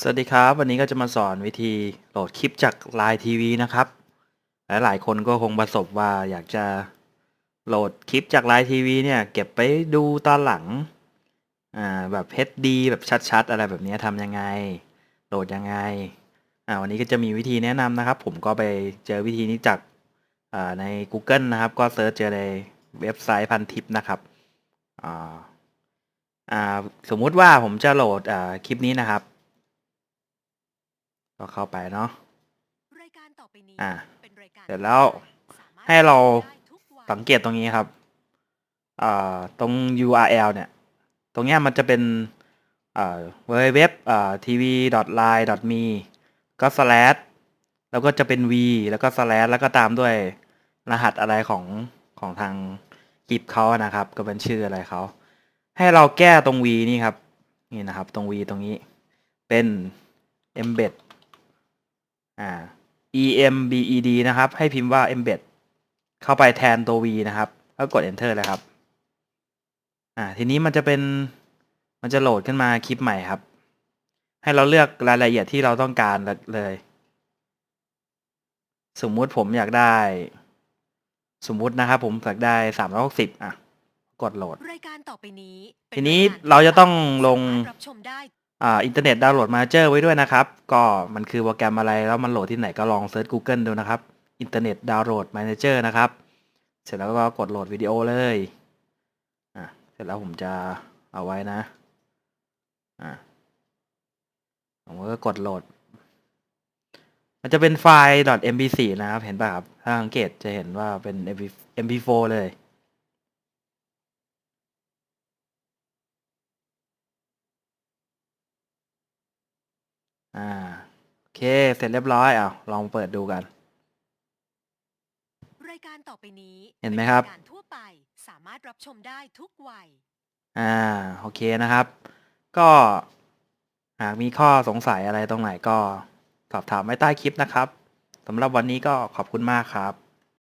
สวัสดีครับ วันนี้ก็จะมาสอนวิธีโหลดคลิปจาก Line TV นะครับหลายๆคนก็คงประสบว่าอยากจะโหลดคลิปจาก Line TV เนี่ย เก็บไปดูตอนหลังอ่าแบบ HD แบบชัด ๆ อะไรแบบนี้ทำยังไง โหลดยังไงอ่าวันนี้ก็จะมีวิธีแนะนำนะครับ ผมก็ไปเจอวิธีนี้จากอ่าใน Google นะครับ ก็เซิร์ชเจอในเว็บไซต์พันทิปนะครับอ่าอ่าสมมุติว่าผมจะโหลดอ่าคลิปนี้นะครับ ก็เข้าไปเนาะรายการต่อไปนี้อ่าเป็นรายการเสร็จแล้วสมถให้เราได้ทุกวัยสังเกตตรงนี้ครับอ่าตรง URL เนี่ย ตรงเนี้ยมันจะเป็นอ่า www อ่า tv.line.me ก็ slash แล้วก็จะเป็น v แล้วก็ slash แล้วก็ตามด้วยรหัสอะไรของของทางคลิปเขาอะนะครับ ก็เป็นชื่ออะไรเขา ให้เราแก้ตรง v นี่ครับ นี่นะครับ ตรง v ตรงนี้เป็น embed อ่า embed นะครับ ให้พิมพ์ว่า embed เข้าไปแทนตัว v นะครับ แล้วกด enter เลยครับ อ่า ทีนี้มันจะเป็น มันจะโหลดขึ้นมาคลิปใหม่ครับ ให้เราเลือกรายละเอียดที่เราต้องการเลย สมมุติผมอยากได้ สมมุตินะครับ ผมอยากได้สามร้อยหกสิบอะ กดโหลดรายการต่อไปนี้เป็ทีนี้ยกเราจะต้องลง อ่าอินเทอร์เน็ตดาวน์โหลดมาเจอไว้ด้วยนะครับ ก็มันคือโปรแกรมอะไรแล้วมันโหลดที่ไหนก็ลองเซิร์ช Google ดูนะครับอินเทอร์เน็ตดาวน์โหลดมาเจอร์นะครับ เสร็จแล้วก็กดโหลดวิดีโอเลยอะเสร็จแล้วผมจะเอาไว้นะอะผมก็กดโหลด มันจะเป็นไฟล์ .mp4 นะครับ เห็นป่ะครับ ถ้าสังเกตจะเห็นว่าเป็น MP mp4 เลย อ่า โอ เคเสร็จเรียบร้อยอะลองเปิดดูกัน รายการต่อไปนี้เห็นไหมครับ ป็นายการทั่วไปสามารถรับชมได้ทุกวัย อ่าโอเคนะครับ ก็หากมีข้อสงสัยอะไรตรงไหนก็สอบถามไว้ใต้คลิปนะครับสำหรับวันนี้ก็ขอบคุณมากครับ